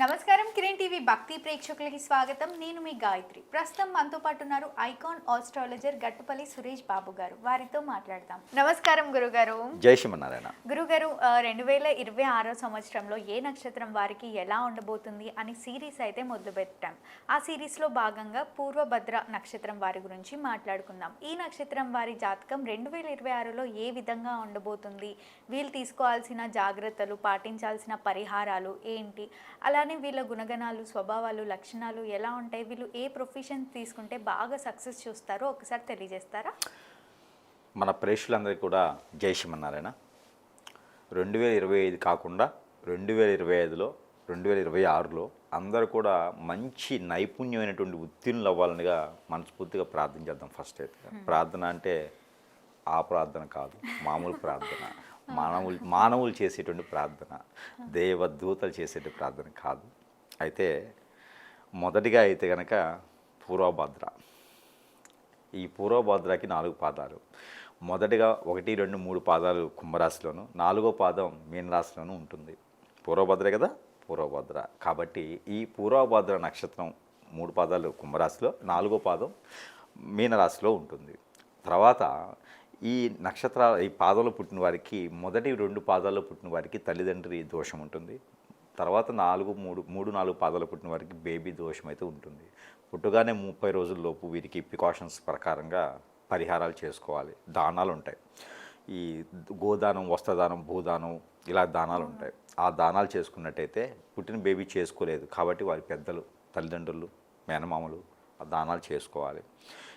నమస్కారం కిరణ్ టీవీ భక్తి ప్రేక్షకులకి స్వాగతం. నేను మీ గాయత్రి. ప్రస్తుతం మనతో పాటు ఉన్నారు ఐకాన్ ఆస్ట్రాలజర్ గట్టుపల్లి సురేష్ బాబు గారు. వారితో మాట్లాడదాం. నమస్కారం గురుగారు. జై శ్రీమన్నారాయణ. గురుగారు రెండు వేల ఇరవై ఆరో సంవత్సరంలో ఏ నక్షత్రం వారికి ఎలా ఉండబోతుంది అని సిరీస్ అయితే మొదలుపెట్టాం. ఆ సిరీస్లో భాగంగా పూర్వభద్ర నక్షత్రం వారి గురించి మాట్లాడుకుందాం. ఈ నక్షత్రం వారి జాతకం రెండు వేల ఇరవై ఆరులో ఏ విధంగా ఉండబోతుంది? వీళ్ళు తీసుకోవాల్సిన జాగ్రత్తలు పాటించాల్సిన పరిహారాలు ఏంటి? అలానే వీళ్ళ గుణగణాలు స్వభావాలు లక్షణాలు ఎలా ఉంటాయి? వీళ్ళు ఏ ప్రొఫెషన్ తీసుకుంటే బాగా సక్సెస్ చూస్తారో ఒకసారి తెలియజేస్తారా? మన ప్రేక్షకులందరికీ కూడా జై శ్రీమన్నారాయణ. రెండు వేల ఇరవై ఐదు కాకుండా రెండు వేల ఇరవై ఐదులో రెండు వేల ఇరవై ఆరులో అందరూ కూడా మంచి నైపుణ్యమైనటువంటి ఉత్తీర్ణులు అవ్వాలనిగా మనస్ఫూర్తిగా ప్రార్థన చేద్దాం ఫస్ట్ అయితే. ప్రార్థన అంటే ఆ ప్రార్థన కాదు మామూలు ప్రార్థన. మానవులు మానవులు చేసేటువంటి ప్రార్థన దేవదూతలు చేసేటువంటి ప్రార్థన కాదు. అయితే మొదటిగా అయితే కనుక పూర్వభద్ర. ఈ పూర్వభద్రకి నాలుగు పాదాలు. మొదటిగా ఒకటి రెండు మూడు పాదాలు కుంభరాశిలోను నాలుగో పాదం మీనరాశిలోను ఉంటుంది. పూర్వభద్ర కదా? పూర్వభద్ర. కాబట్టి ఈ పూర్వభద్ర నక్షత్రం మూడు పాదాలు కుంభరాశిలో నాలుగో పాదం మీనరాశిలో ఉంటుంది. తర్వాత ఈ నక్షత్ర ఈ పాదాలు పుట్టిన వారికి మొదటి రెండు పాదాలు పుట్టిన వారికి తల్లిదండ్రి దోషం ఉంటుంది. తర్వాత నాలుగు మూడు మూడు నాలుగు పాదాలు పుట్టిన వారికి బేబీ దోషం అయితే ఉంటుంది. పుట్టుగానే ముప్పై రోజుల్లోపు వీరికి ప్రికాషన్స్ ప్రకారంగా పరిహారాలు చేసుకోవాలి. దానాలు ఉంటాయి. ఈ గోదానం వస్త్రదానం భూదానం ఇలా దానాలు ఉంటాయి. ఆ దానాలు చేసుకున్నట్టయితే పుట్టిన బేబీ చేసుకోలేదు. కాబట్టి వారి పెద్దలు తల్లిదండ్రులు మేనమామలు దానాలు చేసుకోవాలి.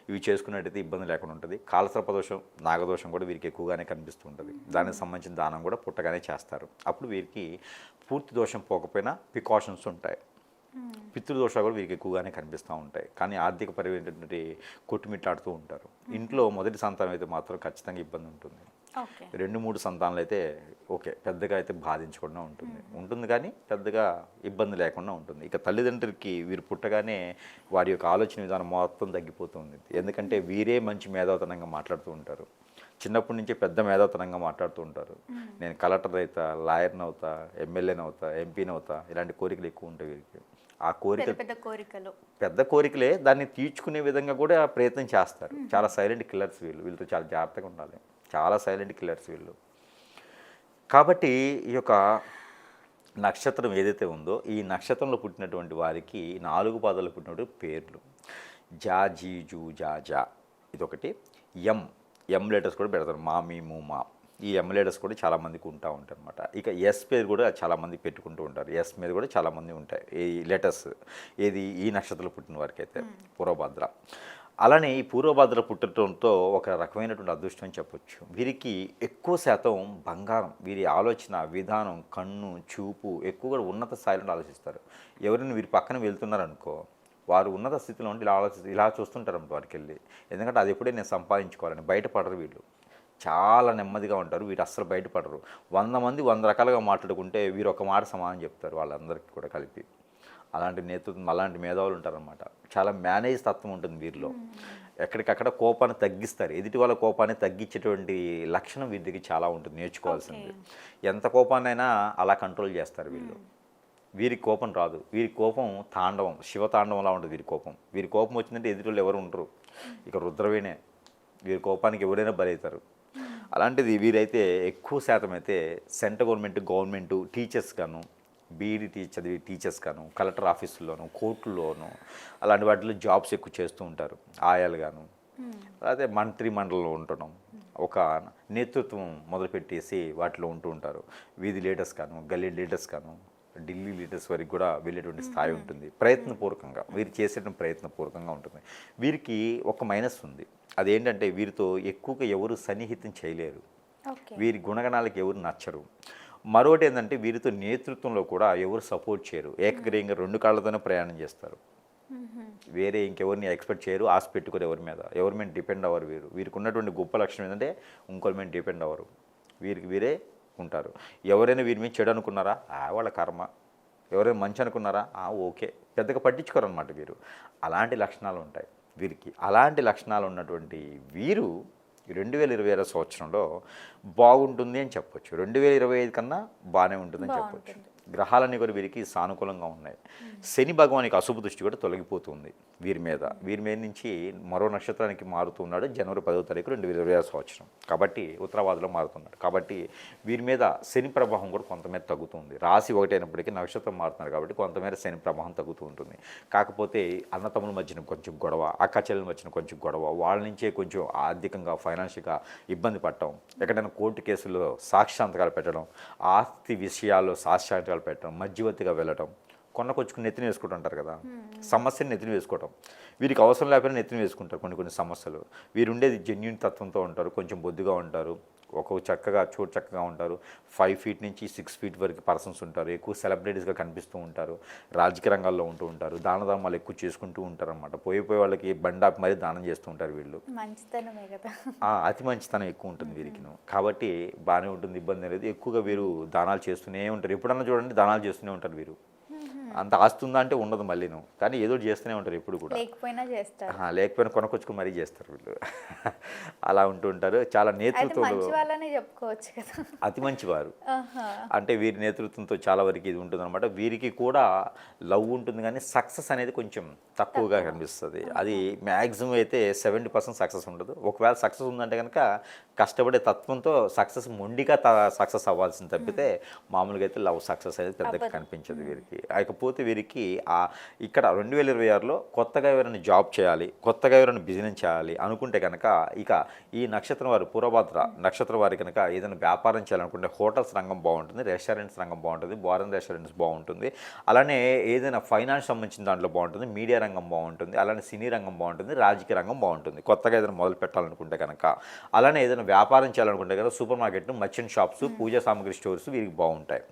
ఇవి చేసుకున్నట్టయితే ఇబ్బంది లేకుండా ఉంటుంది. కాలసర్పదోషం నాగదోషం కూడా వీరికి ఎక్కువగానే కనిపిస్తూ ఉంటుంది. దానికి సంబంధించిన దానం కూడా పుట్టగానే చేస్తారు. అప్పుడు వీరికి పూర్తి దోషం పోకపోయినా ప్రికాషన్స్ ఉంటాయి. పితృదోషాలు కూడా వీరికి ఎక్కువగానే కనిపిస్తూ ఉంటాయి. కానీ ఆర్థిక పరమైనటువంటి కొట్టుమిట్లాడుతూ ఉంటారు. ఇంట్లో మొదటి సంతానం అయితే మాత్రం ఖచ్చితంగా ఇబ్బంది ఉంటుంది. రెండు మూడు సంతానాలు అయితే ఓకే పెద్దగా అయితే బాధించకుండా ఉంటుంది. ఉంటుంది కానీ పెద్దగా ఇబ్బంది లేకుండా ఉంటుంది. ఇక తల్లిదండ్రులకి వీరు పుట్టగానే వారి యొక్క ఆలోచన విధానం మొత్తం తగ్గిపోతుంది ఎందుకంటే వీరే మంచి మేధావతనంగా మాట్లాడుతూ ఉంటారు. చిన్నప్పటి నుంచి పెద్ద మేధావతనంగా మాట్లాడుతూ ఉంటారు. నేను కలెక్టర్ అవుతా లాయర్ని అవుతా ఎమ్మెల్యేని అవుతా ఎంపీని అవుతా ఇలాంటి కోరికలు ఎక్కువ ఉంటాయి వీరికి. ఆ కోరిక పెద్ద కోరికలు. పెద్ద కోరికలే దాన్ని తీర్చుకునే విధంగా కూడా ప్రయత్నం చేస్తారు. చాలా సైలెంట్ కిల్లర్స్ వీళ్ళు. వీళ్ళతో చాలా జాగ్రత్తగా ఉండాలి. చాలా సైలెంట్ కిల్లర్స్ వీళ్ళు. కాబట్టి ఈ యొక్క నక్షత్రం ఏదైతే ఉందో ఈ నక్షత్రంలో పుట్టినటువంటి వారికి నాలుగు పాదాలు పుట్టినటువంటి పేర్లు. జా జీ జూ జా జా ఇదొకటి. ఎం ఎం లెటర్స్ కూడా పెడతారు. మా మీ మూ మా. ఈ ఎం లెటర్స్ కూడా చాలామందికి ఉంటా ఉంటాయి అనమాట ఇక ఎస్ పేరు కూడా చాలామంది పెట్టుకుంటూ ఉంటారు. ఎస్ మీద కూడా చాలామంది ఉంటాయి. ఈ లెటర్స్ ఏది ఈ నక్షత్రంలో పుట్టిన వారికి అయితే పూర్వభద్ర అలానే ఈ పూర్వభద్ర పుట్టడంతో ఒక రకమైనటువంటి అదృష్టం చెప్పొచ్చు. వీరికి ఎక్కువ శాతం బంగారం వీరి ఆలోచన విధానం కన్ను చూపు ఎక్కువ కూడా ఉన్నత స్థాయిలో ఆలోచిస్తారు. ఎవరైనా వీరి పక్కన వెళ్తున్నారనుకో వారు ఉన్నత స్థితిలో ఉండి ఇలా ఆలోచి ఇలా చూస్తుంటారు వారికి వెళ్ళి ఎందుకంటే అది ఎప్పుడే నేను సంపాదించుకోవాలని బయటపడరు వీళ్ళు. చాలా నెమ్మదిగా ఉంటారు వీరు అస్సలు బయటపడరు. వంద మంది వంద రకాలుగా మాట్లాడుకుంటే వీరు ఒక మాట సమానం చెప్తారు వాళ్ళందరికీ కూడా కలిపి. అలాంటి నేతృత్వం అలాంటి మేధావులు ఉంటారనమాట చాలా మేనేజ్ తత్వం ఉంటుంది వీరిలో. ఎక్కడికక్కడ కోపాన్ని తగ్గిస్తారు. ఎదుటి వాళ్ళ కోపాన్ని తగ్గించేటువంటి లక్షణం వీరి దగ్గర చాలా ఉంటుంది నేర్చుకోవాల్సింది. ఎంత కోపాన్నైనా అలా కంట్రోల్ చేస్తారు వీళ్ళు. వీరి కోపం రాదు. వీరి కోపం తాండవం శివ తాండవంలా ఉంటుంది వీరి కోపం. వీరి కోపం వచ్చిందంటే ఎదుటి వాళ్ళు ఎవరు ఉండరు. ఇక రుద్రవేణే. వీరి కోపానికి ఎవరైనా బలవుతారు అలాంటిది వీరైతే ఎక్కువ శాతం అయితే సెంట్రల్ గవర్నమెంట్ గవర్నమెంట్ టీచర్స్ గాను బీఈడి టీ చదివి టీచర్స్ గాను కలెక్టర్ ఆఫీసుల్లోను కోర్టుల్లోను అలాంటి వాటిలో జాబ్స్ ఎక్కువ చేస్తూ ఉంటారు. ఆయాలు గాను. అదే మంత్రి మండలిలో ఉండడం ఒక నేతృత్వం మొదలుపెట్టేసి వాటిలో ఉంటూ ఉంటారు. వీధి లీడర్స్ కాను గల్లీ లీడర్స్ కాను ఢిల్లీ లీడర్స్ వరకు కూడా వెళ్ళేటువంటి స్థాయి ఉంటుంది. ప్రయత్నపూర్వకంగా వీరు చేసేటువంటి ప్రయత్నపూర్వకంగా ఉంటుంది. వీరికి ఒక మైనస్ ఉంది. అదేంటంటే వీరితో ఎక్కువగా ఎవరు సన్నిహితం చేయలేరు. వీరి గుణగణాలకు ఎవరు నచ్చరు. మరొకటి ఏంటంటే వీరితో నేతృత్వంలో కూడా ఎవరు సపోర్ట్ చేయరు. ఏకగ్రీయంగా రెండు కాళ్ళతోనే ప్రయాణం చేస్తారు. వేరే ఇంకెవరిని ఎక్స్పెక్ట్ చేయరు. ఆశ పెట్టుకోరు ఎవరి మీద. ఎవరి మీద డిపెండ్ అవ్వరు వీరు. వీరికి ఉన్నటువంటి గొప్ప లక్షణం ఏంటంటే ఇంకొకరి మీద డిపెండ్ అవ్వరు. వీరికి వీరే ఉంటారు. ఎవరైనా వీరి మీద చెడు అనుకున్నారా? ఆ వాళ్ళ కర్మ. ఎవరైనా మంచి అనుకున్నారా? ఆ ఓకే. పెద్దగా పట్టించుకోరు అనమాట వీరు. అలాంటి లక్షణాలు ఉంటాయి వీరికి. అలాంటి లక్షణాలు ఉన్నటువంటి వీరు రెండు వేల ఇరవై ఆరో సంవత్సరంలో బాగుంటుంది అని చెప్పొచ్చు. రెండు వేల ఇరవై ఐదు కన్నా బాగానే ఉంటుందని చెప్పొచ్చు. గ్రహాలన్నీ కూడా వీరికి సానుకూలంగా ఉన్నాయి. శని భగవానికి అశుభ దృష్టి కూడా తొలగిపోతుంది వీరి మీద. వీరి మీద నుంచి మరో నక్షత్రానికి మారుతున్నాడు జనవరి పదో తారీఖు రెండు వేల ఇరవై సంవత్సరం. కాబట్టి ఉత్తరావాదిలో మారుతున్నాడు. కాబట్టి వీరి మీద శని ప్రభావం కూడా కొంతమేర తగ్గుతుంది. రాశి ఒకటైనప్పటికీ నక్షత్రం మారుతున్నారు కాబట్టి కొంతమేర శని ప్రభావం తగ్గుతూ ఉంటుంది. కాకపోతే అన్నతమ్ముల మధ్యన కొంచెం గొడవ అక్క చెల్లెల మధ్యన కొంచెం గొడవ వాళ్ళ నుంచే కొంచెం ఆర్థికంగా ఫైనాన్షియల్గా ఇబ్బంది పడటం ఎక్కడైనా కోర్టు కేసుల్లో సాక్ష్యాంతకాలు పెట్టడం ఆస్తి విషయాల్లో సాక్ష్యాంతకాలు పెట్టడం మధ్యవర్తిగా వెళ్ళటం. కొన్నకొచ్చుకుని నెత్తిన వేసుకుంటుంటారు కదా. సమస్యని నెత్తిన వేసుకోవటం. వీరికి అవసరం లేకపోయినా నెత్తిన వేసుకుంటారు కొన్ని కొన్ని సమస్యలు. వీరు ఉండేది జెన్యున్ తత్వంతో ఉంటారు కొంచెం బొద్దుగా ఉంటారు ఒక చక్కగా చోటు చక్కగా ఉంటారు. ఫైవ్ ఫీట్ నుంచి సిక్స్ ఫీట్ వరకు పర్సన్స్ ఉంటారు ఎక్కువ సెలబ్రిటీస్గా కనిపిస్తూ ఉంటారు రాజకీయ రంగాల్లో ఉంటూ ఉంటారు దాన ధర్మాలు ఎక్కువ చేసుకుంటూ ఉంటారు అనమాట పోయి పోయి వాళ్ళకి బండాపి మరీ దానం చేస్తూ ఉంటారు వీళ్ళు. మంచితనమే కదా. అతి మంచితనం ఎక్కువ ఉంటుంది వీరికి కాబట్టి బాగానే ఉంటుంది ఇబ్బంది అనేది ఎక్కువగా వీరు దానాలు చేస్తూనే ఉంటారు. ఎప్పుడన్నా చూడండి దానాలు చేస్తూనే ఉంటారు వీరు. అంత ఆస్తి ఉందా అంటే ఉండదు మళ్ళీను కానీ ఏదో చేస్తూనే ఉంటారు ఎప్పుడు కూడా. లేకపోయినా చేస్తారు. లేకపోయినా కొనకొచ్చుకుని మరీ చేస్తారు వీళ్ళు. అలా ఉంటూ ఉంటారు. చాలా అయితే నేతృత్వం మంచి వాళ్ళనే చెప్పుకోవచ్చు కదా. అతి మంచివారు. అంటే వీరి నేతృత్వంతో చాలా వరకు ఇది ఉంటుంది అనమాట వీరికి కూడా లవ్ ఉంటుంది కానీ సక్సెస్ అనేది కొంచెం తక్కువగా కనిపిస్తుంది. అది మ్యాక్సిమం అయితే సెవెంటీ పర్సెంట్ సక్సెస్ ఉండదు. ఒకవేళ సక్సెస్ ఉందంటే కనుక కష్టపడే తత్వంతో సక్సెస్ మొండిగా సక్సెస్ అవ్వాల్సింది తప్పితే మామూలుగా అయితే లవ్ సక్సెస్ అనేది పెద్దగా కనిపించదు వీరికి. కాకపోతే వీరికి ఆ ఇక్కడ రెండు వేల ఇరవై ఆరులో కొత్తగా ఎవరైనా జాబ్ చేయాలి కొత్తగా ఎవరైనా బిజినెస్ చేయాలి అనుకుంటే కనుక ఇక ఈ నక్షత్రం వారు పూర్వభద్ర నక్షత్రం వారి కనుక ఏదైనా వ్యాపారం చేయాలనుకుంటే హోటల్స్ రంగం బాగుంటుంది రెస్టారెంట్స్ రంగం బాగుంటుంది బారన్ రెస్టారెంట్స్ బాగుంటుంది. అలానే ఏదైనా ఫైనాన్స్ సంబంధించిన దాంట్లో బాగుంటుంది మీడియా రంగం బాగుంటుంది అలానే సినీ రంగం బాగుంటుంది రాజకీయ రంగం బాగుంటుంది. కొత్తగా ఏదైనా మొదలు పెట్టాలనుకుంటే కనుక అలానే ఏదైనా వ్యాపారం చేయాలనుకుంటే కనుక super market merchant shops puja సామాగ్రి స్టోర్స్ వీరికి బాగుంటాయి.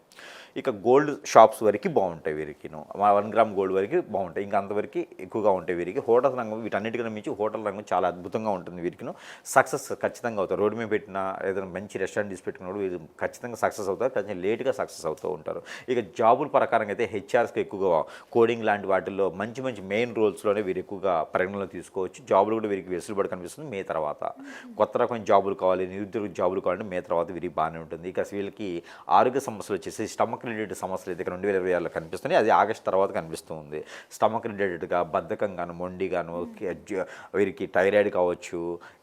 ఇక గోల్డ్ షాప్స్ వరకు బాగుంటాయి వీరికిను. వన్ గ్రామ్ గోల్డ్ వరకు బాగుంటాయి. ఇంకా అంతవరకు ఎక్కువగా ఉంటాయి వీరికి. హోటల్ రంగం వీటన్నిటికన్నా మించి హోటల్ రంగం చాలా అద్భుతంగా ఉంటుంది వీరికిను. సక్సెస్ ఖచ్చితంగా అవుతారు రోడ్డు మీద పెట్టిన ఏదైనా మంచి రెస్టారెంట్ తీసి పెట్టినప్పుడు వీరు ఖచ్చితంగా సక్సెస్ అవుతారు. కొంచెం లేట్గా సక్సెస్ అవుతూ ఉంటారు. ఇక జాబుల ప్రకారంగా అయితే హెచ్ఆర్స్కి ఎక్కువగా కోడింగ్ లాంటి వాటిల్లో మంచి మంచి మెయిన్ రోల్స్లోనే వీరు ఎక్కువగా పరిగణలో తీసుకోవచ్చు. జాబులు కూడా వీరికి వెసులుబడి కనిపిస్తుంది మే తర్వాత. కొత్త రకమైన జాబులు కావాలి నిరుద్యోగ జాబులు కావాలంటే మే తర్వాత వీరికి బాగానే ఉంటుంది. ఇక వీళ్ళకి ఆరోగ్య సమస్యలు వచ్చేసి స్టమక్ రిలేటెడ్ సమస్యలు అయితే రెండు వేల ఇరవై ఆరులో కనిపిస్తున్నాయి. అది ఆగస్ట్ తర్వాత కనిపిస్తూ ఉంది. స్టమక్ రిలేటెడ్గా బద్ధకం గాను మొండి గాను వీరికి థైరాయిడ్ కావచ్చు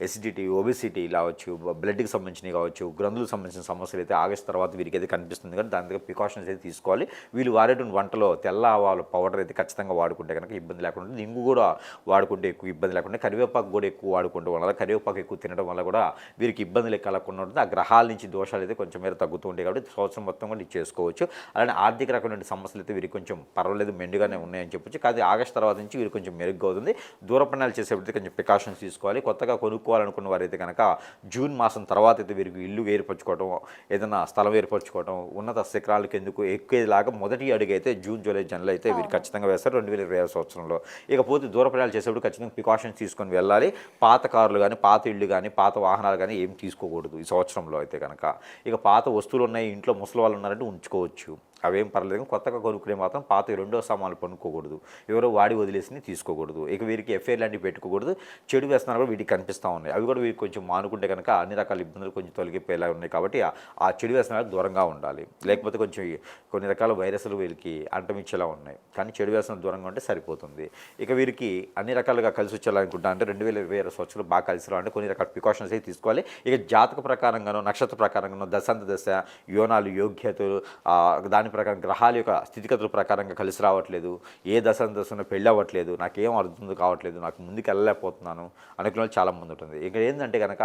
ఎసిడిటీ ఒబిసిటీ కావచ్చు బ్లడ్కి సంబంధించినవి కావచ్చు గ్రంథులకు సంబంధించిన సమస్యలు అయితే ఆగస్ట్ తర్వాత వీరికి అయితే కనిపిస్తుంది. కానీ దాని ప్రికాషన్స్ అయితే తీసుకోవాలి. వీళ్ళు వాడేటువంటి వంటలో తెల్ల ఆవాలు పౌడర్ అయితే ఖచ్చితంగా వాడుకుంటే కనుక ఇబ్బంది లేకుండా ఉంటుంది. ఇంగు కూడా వాడుకుంటే ఎక్కువ ఇబ్బంది లేకుండా కరివేపాకు కూడా ఎక్కువ వాడుకుంటూ వల్ల కరివేపాకు ఎక్కువ తినడం వల్ల కూడా వీరికి ఇబ్బందులు కలగకుండా ఉంటుంది. ఆ గ్రహాల నుంచి దోషాలు అయితే కొంచెం మేర తగ్గుతూ ఉంటాయి కాబట్టి సంవత్సరం మొత్తం కూడా చేసుకోవచ్చు. అలానే ఆర్థిక రకమైన సమస్యలు అయితే వీరికి కొంచెం పర్వాలేదు మెండుగానే ఉన్నాయని చెప్పొచ్చు. కానీ ఆగస్ట్ తర్వాత నుంచి వీరికి కొంచెం మెరుగ్గా అవుతుంది దూర ప్రయాణాలు చేసేటప్పుడు కొంచెం ప్రికాషన్స్ తీసుకోవాలి. కొత్తగా కొనుక్కోవాలనుకున్న వారైతే కనుక జూన్ మాసం తర్వాత అయితే వీరికి ఇల్లు ఏర్పరచుకోవడం ఏదైనా స్థలం ఏర్పరచుకోవడం ఉన్నత శిఖరాలకు ఎందుకు ఎక్కేలాగా మొదటి అడుగు అయితే జూన్ జూలై జనవరి అయితే వీరు ఖచ్చితంగా వేస్తారు. రెండు వేల ఇరవై సంవత్సరంలో. ఇకపోతే దూర ప్రయాణాలు చేసేప్పుడు ఖచ్చితంగా ప్రికాషన్స్ తీసుకొని వెళ్ళాలి. పాత కార్లు కానీ పాత ఇళ్ళు కానీ పాత వాహనాలు కానీ ఏం తీసుకోకూడదు ఈ సంవత్సరంలో అయితే కనుక ఇక పాత వస్తువులు ఉన్నాయి ఇంట్లో ముసలి వాళ్ళు ఉన్నారంటే ఉంచుకోవచ్చు. хочу. అవేం పర్లేదు కొత్తగా కొనుక్కునే మాత్రం పాత రెండో సామాన్లు కొనుక్కోకూడదు. ఎవరో వాడి వదిలేసి తీసుకోకూడదు. ఇక వీరికి ఎఫ్ఐఆర్ లాంటివి పెట్టుకోకూడదు. చెడు వ్యసనాలు కూడా వీటికి కనిపిస్తూ ఉన్నాయి. అవి కూడా వీరికి కొంచెం మానుకుంటే కనుక అన్ని రకాల ఇబ్బందులు కొంచెం తొలగిపోయేలా ఉన్నాయి కాబట్టి ఆ- చెడు వ్యసనాలకు దూరంగా ఉండాలి. లేకపోతే కొంచెం కొన్ని రకాల వైరస్లు వీరికి అంటమిచ్చేలా ఉన్నాయి. కానీ చెడు వ్యసనాలు దూరంగా ఉంటే సరిపోతుంది. ఇక వీరికి అన్ని రకాలుగా కలిసి వచ్చేయాలనుకుంటా అంటే రెండు వేల ఇరవై సంవత్సరాలు బాగా కలిసి రావాలంటే కొన్ని రకాల ప్రికాషన్స్ అయితే తీసుకోవాలి. ఇక జాతక ప్రకారంగానో నక్షత్ర ప్రకారంగానో దశాంత దశ యోనాలు యోగ్యతలు దాని దాని ప్రకారం గ్రహాల యొక్క స్థితిగతుల ప్రకారంగా కలిసి రావట్లేదు. ఏ దశ దశలో పెళ్ళి అవ్వట్లేదు నాకేం అర్థం కావట్లేదు. నాకు ముందుకు వెళ్ళలేకపోతున్నాను అనుకునే వాళ్ళు చాలా మంది ఉంటుంది. ఇక్కడ ఏంటంటే కనుక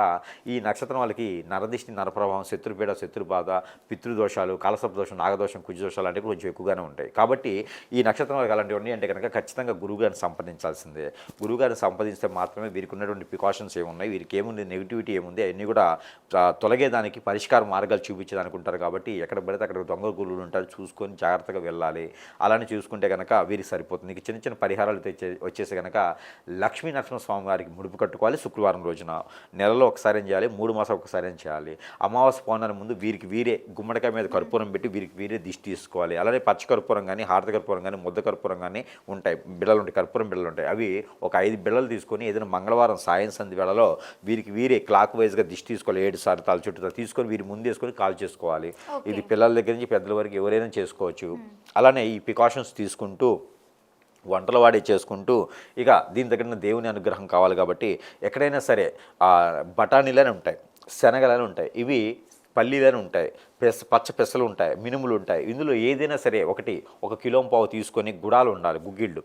ఈ నక్షత్రం వాళ్ళకి నరదిష్టి నరప్రభావం శత్రుపీడ శత్రుబాధ పితృదోషాలు కలసపు దోషం నాగదోషం కుజదోషాలు అనేవి కొంచెం ఎక్కువగానే ఉంటాయి. కాబట్టి ఈ నక్షత్రం వాళ్ళకి అలాంటివి ఉన్నాయి అంటే కనుక ఖచ్చితంగా గురువుగారిని సంప్రదించాల్సిందే. గురువుగారిని సంప్రదిస్తే మాత్రమే వీరికి ఉన్నటువంటి ప్రికాషన్స్ ఏమున్నాయి? వీరికి ఏముంది? నెగిటివిటీ ఏముంది? అవన్నీ కూడా తొలగేదానికి పరిష్కార మార్గాలు చూపించడానికి ఉంటారు కాబట్టి ఎక్కడ పడితే అక్కడ దొంగ గురువులు ఉంటారు. చూసుకొని జాగ్రత్తగా వెళ్ళాలి. అలానే చూసుకుంటే కనుక వీరికి సరిపోతుంది. ఇక చిన్న చిన్న పరిహారాలు తెచ్చే వచ్చేసి కనుక లక్ష్మీ నరసింహస్వామి వారికి ముడుపు కట్టుకోవాలి. శుక్రవారం రోజున నెలలో ఒకసారి ఏం చేయాలి? మూడు మాసాలు ఒకసారి ఏం చేయాలి? అమావాస్య పౌర్ణమి ముందు వీరికి వీరే గుమ్మడికాయ మీద కర్పూరం పెట్టి వీరికి వీరే దిష్టి తీసుకోవాలి. అలానే పచ్చ కర్పూరం కానీ హారత కర్పూరం కానీ ముద్ద కర్పూరం కానీ ఉంటాయి. బిళ్ళలు ఉంటాయి. కర్పూరం బిళ్ళలు ఉంటాయి. అవి ఒక ఐదు బిళ్ళలు తీసుకొని ఏదైనా మంగళవారం సాయం సంధి వేళలో వీరికి వీరే క్లాక్ వైజ్గా దిష్టి తీసుకోవాలి. ఏడు సార్లు తల చుట్టూ తీసుకొని వీరి ముందు వేసుకొని కాల్ చేసుకోవాలి. ఇది పిల్లల దగ్గర నుంచి పెద్దల వరకు ఎవరైనా ఏదైనా చేసుకోవచ్చు. అలానే ఈ ప్రికాషన్స్ తీసుకుంటూ వంటలు వాడే చేసుకుంటూ ఇక దీని దగ్గర దేవుని అనుగ్రహం కావాలి కాబట్టి ఎక్కడైనా సరే బఠానీలని ఉంటాయి శనగలని ఉంటాయి ఇవి పల్లీలని ఉంటాయి పెస పచ్చ పెసలు ఉంటాయి మినుములు ఉంటాయి. ఇందులో ఏదైనా సరే ఒకటి ఒక కిలో పావు తీసుకొని గుడాలు ఉండాలి గుగ్గిళ్ళు.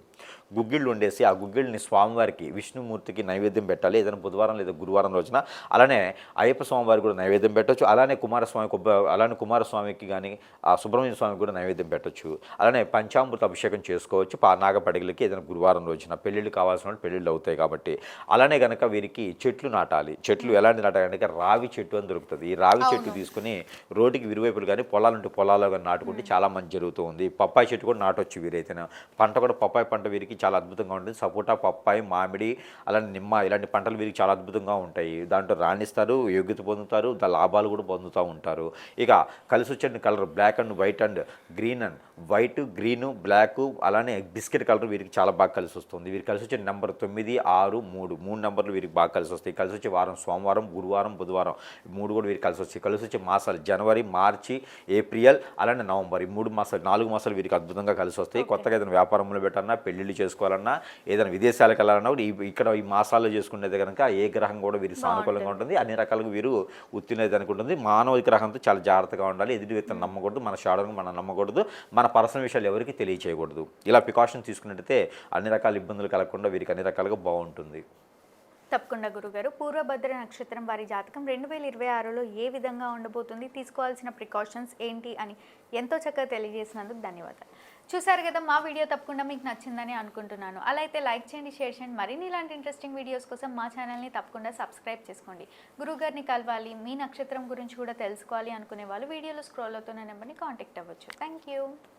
గుగ్గిళ్ళు ఉండేసి ఆ గుగ్గిళ్ళని స్వామివారికి విష్ణుమూర్తికి నైవేద్యం పెట్టాలి. ఏదైనా బుధవారం లేదా గురువారం రోజున అలానే అయ్యప్ప స్వామివారికి కూడా నైవేద్యం పెట్టొచ్చు. అలానే కుమారస్వామి అలానే కుమారస్వామికి కానీ ఆ సుబ్రహ్మణ్య స్వామికి కూడా నైవేద్యం పెట్టొచ్చు. అలానే పంచామృత అభిషేకం చేసుకోవచ్చు. పా నాగపడిగలకి ఏదైనా గురువారం రోజున పెళ్ళిళ్ళు కావాల్సిన వాళ్ళు పెళ్ళిళ్ళు అవుతాయి కాబట్టి. అలానే కనుక వీరికి చెట్లు నాటాలి. చెట్లు ఎలాంటి నాటాలంటే రావి చెట్టు అని దొరుకుతుంది. ఈ రావి చెట్టు తీసుకుని రోడ్డుకి విరువైపులు కానీ పొలాలుంటే పొలాల్లో కానీ నాటుకుంటే చాలా మంచి జరుగుతూ ఉంది. పప్పాయి చెట్టు కూడా నాటొచ్చు వీరైతే పంట కూడా పప్పాయి పంట వీరికి చాలా అద్భుతంగా ఉంటుంది. సపోటా పప్పాయి మామిడి అలానే నిమ్మ ఇలాంటి పంటలు వీరికి చాలా అద్భుతంగా ఉంటాయి. దాంట్లో రాణిస్తారు యోగ్యత పొందుతారు దా లాభాలు కూడా పొందుతూ ఉంటారు. ఇక కలిసి వచ్చే colour black and white and green and white green black అలానే బిస్కెట్ కలర్ వీరికి చాలా బాగా కలిసి వస్తుంది. వీరికి కలిసి వచ్చే నెంబర్ తొమ్మిది ఆరు మూడు మూడు నెంబర్లు వీరికి బాగా కలిసి వస్తాయి. కలిసి వచ్చే వారం సోమవారం గురువారం బుధవారం మూడు కూడా వీరికి కలిసి వస్తాయి. కలిసి వచ్చే మాసాలు జనవరి మార్చి ఏప్రిల్ అలానే నవంబర్ ఈ మూడు మాసాలు నాలుగు మాసాలు వీరికి అద్భుతంగా కలిసి వస్తాయి. కొత్తగా ఏదైనా వ్యాపారంలో పెట్టాలన్నా పెళ్ళిళ్ళు చేసుకోవాలన్నా ఏదైనా విదేశాలకు వెళ్ళాలన్నా కూడా ఈ- ఇక్కడ ఈ మాసాల్లో చేసుకునేది కనుక ఏ గ్రహం కూడా వీరికి సానుకూలంగా ఉంటుంది. అన్ని రకాలుగా వీరు ఉత్తినేది అనుకుంటుంది మానవ గ్రహంతో చాలా జాగ్రత్తగా ఉండాలి. ఎదుటి వ్యక్తిని నమ్మకూడదు. మన షాడోని మనం నమ్మకూడదు. మన పర్సనల్ విషయాలు ఎవరికి తెలియచేయకూడదు. ఇలా ప్రికాషన్ తీసుకున్నట్టయితే అన్ని రకాల ఇబ్బందులు కలగకుండా వీరికి అన్ని రకాలుగా బాగుంటుంది. తప్పకుండా గురుగారు. పూర్వభద్ర నక్షత్రం వారి జాతకం రెండు వేల ఇరవై ఆరులో ఏ విధంగా ఉండబోతుంది? తీసుకోవాల్సిన ప్రికాషన్స్ ఏంటి అని ఎంతో చక్కగా తెలియజేసినందుకు ధన్యవాదాలు. చూసారు కదా మా వీడియో తప్పకుండా మీకు నచ్చిందని అనుకుంటున్నాను. అలా అయితే లైక్ చేయండి షేర్ చేయండి. మరిన్ని ఇలాంటి ఇంట్రెస్టింగ్ వీడియోస్ కోసం మా ఛానల్ని తప్పకుండా సబ్స్క్రైబ్ చేసుకోండి. గురుగారిని కలవాలి మీ నక్షత్రం గురించి కూడా తెలుసుకోవాలి అనుకునే వాళ్ళు వీడియోలో స్క్రోల్ అవుతున్న నెంబర్ని కాంటాక్ట్ అవ్వచ్చు. Thank you